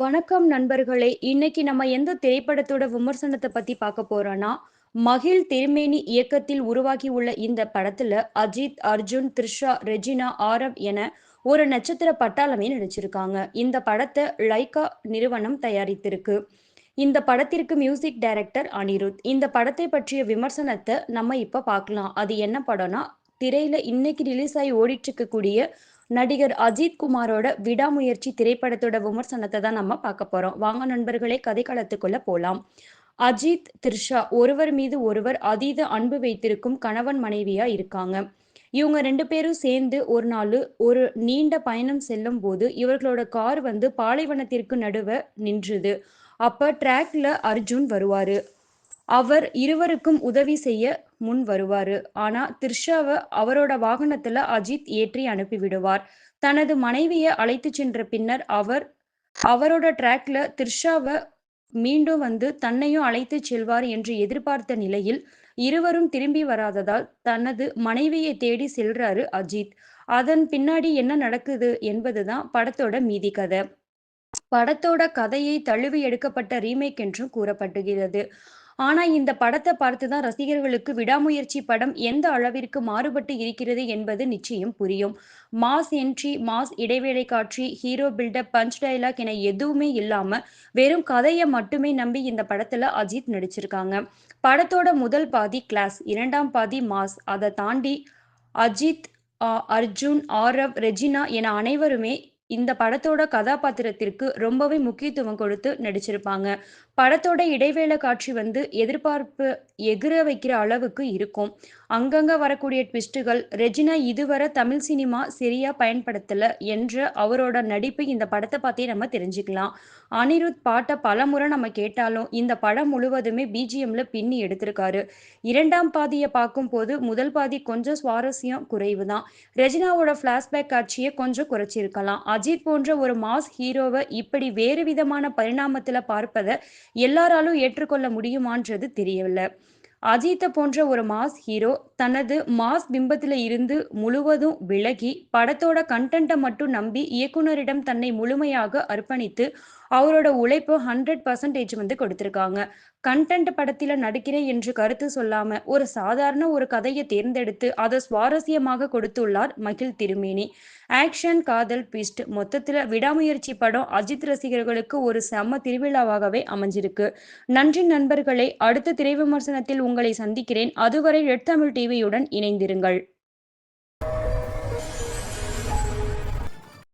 வணக்கம் நண்பர்களே! இன்னைக்கு நம்ம எந்த திரைப்படத்தோட விமர்சனத்தை பத்தி பார்க்க போறோம்னா, மகிழ் திருமேனி இயக்கத்தில் உருவாகி உள்ள இந்த படத்துல அஜித், அர்ஜுன், த்ரிஷா, ரெஜினா, ஆரவ் என ஒரு நட்சத்திர பட்டாளமே நடிச்சிருக்காங்க. இந்த படத்தை லைகா நிறுவனம் தயாரித்திருக்கு. இந்த படத்திற்கு மியூசிக் டைரக்டர் அனிருத். இந்த படத்தை பற்றிய விமர்சனத்தை நம்ம இப்ப பார்க்கலாம். அது என்ன படம்னா, திரையில இன்னைக்கு ரிலீஸ் ஆகி ஓடிட்டு இருக்கக்கூடிய நடிகர் அஜித் குமாரோட விடாமுயற்சி திரைப்படத்தோட விமர்சனத்தை தான் நம்ம பார்க்க போறோம். வாங்க நண்பர்களே கதை களத்துக்குள்ள போலாம். அஜித், த்ரிஷா ஒருவர் மீது ஒருவர் அதீத அன்பு வைத்திருக்கும் கணவன் மனைவியா இருக்காங்க. இவங்க ரெண்டு பேரும் சேர்ந்து ஒரு நாள் ஒரு நீண்ட பயணம் செல்லும் போது இவர்களோட கார் வந்து பாலைவனத்திற்கு நடுவ நின்றுது. அப்ப ட்ராக்ல அர்ஜுன் வருவாரு. அவர் இருவருக்கும் உதவி செய்ய முன் வருவாரு. ஆனா திர்ஷாவை அவரோட வாகனத்துல அஜித் ஏற்றி அனுப்பிவிடுவார் தனது மனைவியை அழைத்து சென்ற பின்னர் அவர் அவரோட ட்ராக்ல திர்ஷாவை மீண்டும் வந்து தன்னையும் அழைத்து செல்வார் என்று எதிர்பார்த்த நிலையில், இருவரும் திரும்பி வராததால் தனது மனைவியை தேடி செல்றாரு அஜித். அதன் பின்னாடி என்ன நடக்குது என்பதுதான் படத்தோட மீதி கதை படத்தோட கதையை தழுவி எடுக்கப்பட்ட ரீமேக் என்றும் கூறப்படுகிறது. ஆனா இந்த படத்தை பார்த்து தான் ரசிகர்களுக்கு விடாமுயற்சி படம் எந்த அளவிற்கு மாறுபட்டு இருக்கிறது என்பது நிச்சயம் புரியும். மாஸ் என்ட்ரி, மாஸ் இடைவேளை காட்சி, ஹீரோ பில்டப், பஞ்ச் டைலாக் என எதுவுமே இல்லாம வெறும் கதையை மட்டுமே நம்பி இந்த படத்துல அஜித் நடிச்சிருக்காங்க. படத்தோட முதல் பாதி கிளாஸ், இரண்டாம் பாதி மாஸ். அதை தாண்டி அஜித், அ அர்ஜுன், ஆரவ், ரெஜினா என அனைவருமே இந்த படத்தோட கதாபாத்திரத்திற்கு ரொம்பவே முக்கியத்துவம் கொடுத்து நடிச்சிருப்பாங்க. படத்தோட இடைவேளை காட்சி வந்து எதிர்பார்ப்பு எகிர வைக்கிற அளவுக்கு இருக்கும். அங்கங்க வரக்கூடிய ட்விஸ்ட்டுகள், ரெஜினா இதுவரை தமிழ் சினிமா சரியா பயன்படுத்தல என்ற அவரோட நடிப்பு இந்த படத்தை பார்த்தே நம்ம தெரிஞ்சுக்கலாம். அனிருத் பாட்ட பலமுறை நம்ம கேட்டாலும், இந்த படம் முழுவதுமே பிஜிஎம்ல பின்னி எடுத்திருக்காரு. இரண்டாம் பாதிய பார்க்கும்போது முதல் பாதி கொஞ்சம் சுவாரஸ்யம் குறைவு தான். ரெஜினாவோட ஃபிளாஷ்பேக் காட்சியை கொஞ்சம் குறைச்சிருக்கலாம். அஜித் போன்ற ஒரு மாஸ் ஹீரோவை இப்படி வேறு விதமான பரிணாமத்துல பார்ப்பதை எல்லாராலும் ஏற்றுக்கொள்ள முடியுமான்றது தெரியவில்லை. அஜித்த போன்ற ஒரு மாஸ் ஹீரோ தனது மாஸ் பிம்பத்துல இருந்து முழுவதும் விலகி, படத்தோட கண்டென்ட்டை மட்டும் நம்பி இயக்குனரிடம் தன்னை முழுமையாக அர்ப்பணித்து, அவரோட உழைப்பு ஹண்ட்ரட் பர்சன்டேஜ் வந்து கொடுத்துருக்காங்க கன்டென்ட் படத்தில் நடிக்கிறேன் என்று கருத்து சொல்லாம, ஒரு சாதாரண ஒரு கதையை தேர்ந்தெடுத்து அதை சுவாரஸ்யமாக கொடுத்துள்ளார் மகிழ் திருமேனி. ஆக்ஷன், காதல், ட்விஸ்ட் மொத்தத்தில் விடாமுயற்சி படம் அஜித் ரசிகர்களுக்கு ஒரு செம்ம திருவிழாவாகவே அமைஞ்சிருக்கு. நன்றி நண்பர்களே! அடுத்த திரை விமர்சனத்தில் உங்களை சந்திக்கிறேன். அதுவரை ரெட் தமிழ் டிவியுடன் இணைந்திருங்கள்.